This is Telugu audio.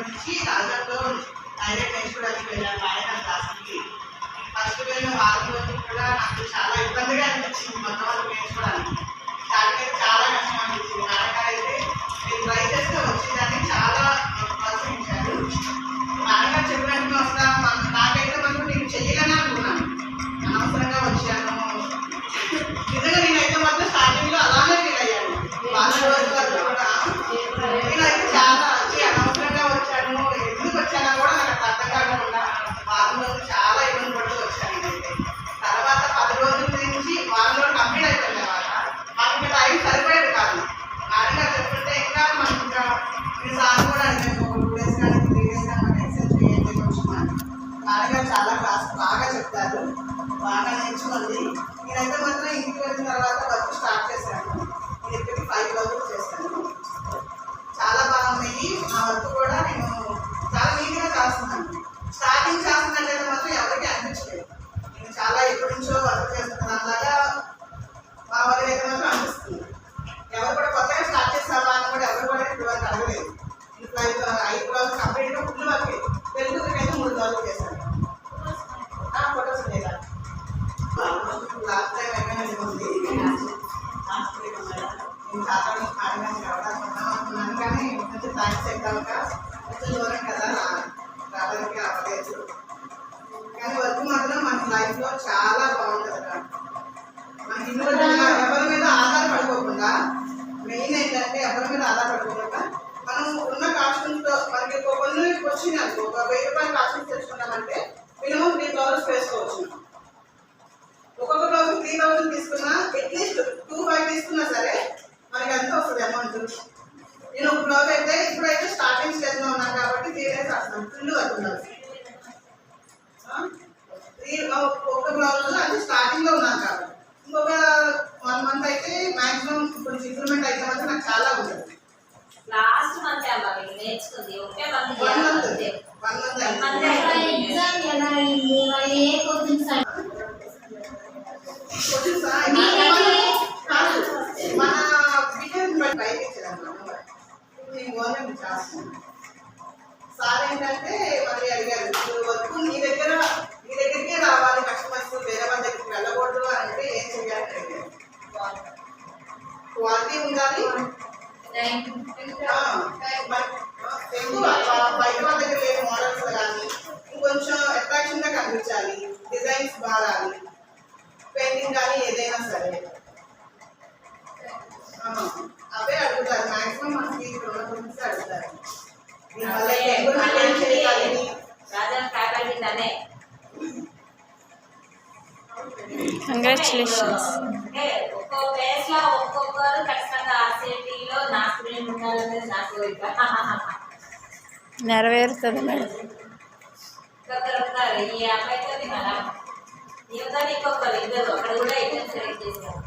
నుంచి రాజాతో డైరెక్ట్ నేర్చుకోవడానికి వెళ్ళాను. ఆయన క్లాస్కి ఫస్ట్ వెళ్ళిన వారం రోజులు కూడా నాకు చాలా ఇబ్బందిగా అనిపించింది. మొత్తం వాళ్ళు నేర్చుకోవడానికి దానికి చాలా కష్టం అనిపించింది. నాన్నగారు అయితే నాన్నగారు చాలా క్లాస్ బాగా చెప్తారు. బాగా నేర్చుకోండి. నేనైతే మాత్రం ఇంటికి వెళ్ళిన తర్వాత ఉన్నాయా? నేను చాలా రోజులు పాడడానికి రావడానికి వద్దాం అనుకున్నాను కానీ కొంచెం థ్యాంక్స్ చెప్తాక కొంచెం దూరం కదా రా- రావడానికి అవ్వలేదు కానీ వర్క్ మాత్రం మన లైఫ్లో చాలా బాగుంటుంది అక్కడ మన ఇండివిజువల్గా ఎవరి మీద ఆధారపడుకోకుండా మెయిన్ ఏంటంటే ఎవరి మీద ఆధారపడుకోకుండా మనం ఉన్న కాస్ట్యూమ్స్తో మనకి ఒక కొన్ని వచ్చింది ఒక వెయ్యి రూపాయలు కాస్ట్యూమ్స్ తెచ్చుకున్నామంటే మినిమం త్రీ థౌసండ్స్ వేసుకోవచ్చు ఒక్కొక్క రోజు త్రీ థౌసండ్ తీసుకున్నా అట్లీస్ట్ టూ ఫైవ్ తీసుకున్నా సరే వస్తుంది నేను ఒక బ్లౌజ్ అయితే ఇప్పుడైతే స్టార్టింగ్ స్టేజ్లో ఉన్నాను కాబట్టి త్రీ డేస్ వస్తున్నాను ఫుల్ త్రీ ఒక్క బ్లౌజ్ అది స్టార్టింగ్లో ఉన్నాను కాబట్టి. ఇంకొక వన్ మంత్ అయితే మాక్సిమం ఇప్పుడు ఇంప్రూవ్మెంట్ అయితే మాత్రం నాకు చాలా ఉంటుంది లాస్ట్ మంత్ నేర్చుకుంది. ఒకే మంత్ వన్ వన్. ఎగ్జామ్ ఎలా అయింది? మరి ఏ కోచింగ్ సెంటర్ గవర్నమెంట్ చేస్తున్నాను సార్ ఏంటంటే మరి అడిగారు "నువ్వు వర్క్ నీ దగ్గర నీ దగ్గరికే రావాలి కస్టమర్స్ వేరే వాళ్ళ దగ్గరికి వెళ్ళకూడదు అని అంటే ఏం చేయాలి అని అడిగారు. క్వాలిటీ ఉండాలి. బయట వాళ్ళ దగ్గర లేని మోడల్స్ కానీ కంగ్రాచులేషన్స్ ఒక్కో ప్లేస్లో ఒక్కొక్కరు ఖచ్చితంగా ఆ నా స్టూడెంట్ ఉండాలనేది నా కోరిక నెరవేరుతుంది మేడం ఈ ఇంకొకరు ఇద్దరు కూడా సెలెక్ట్ చేశారు.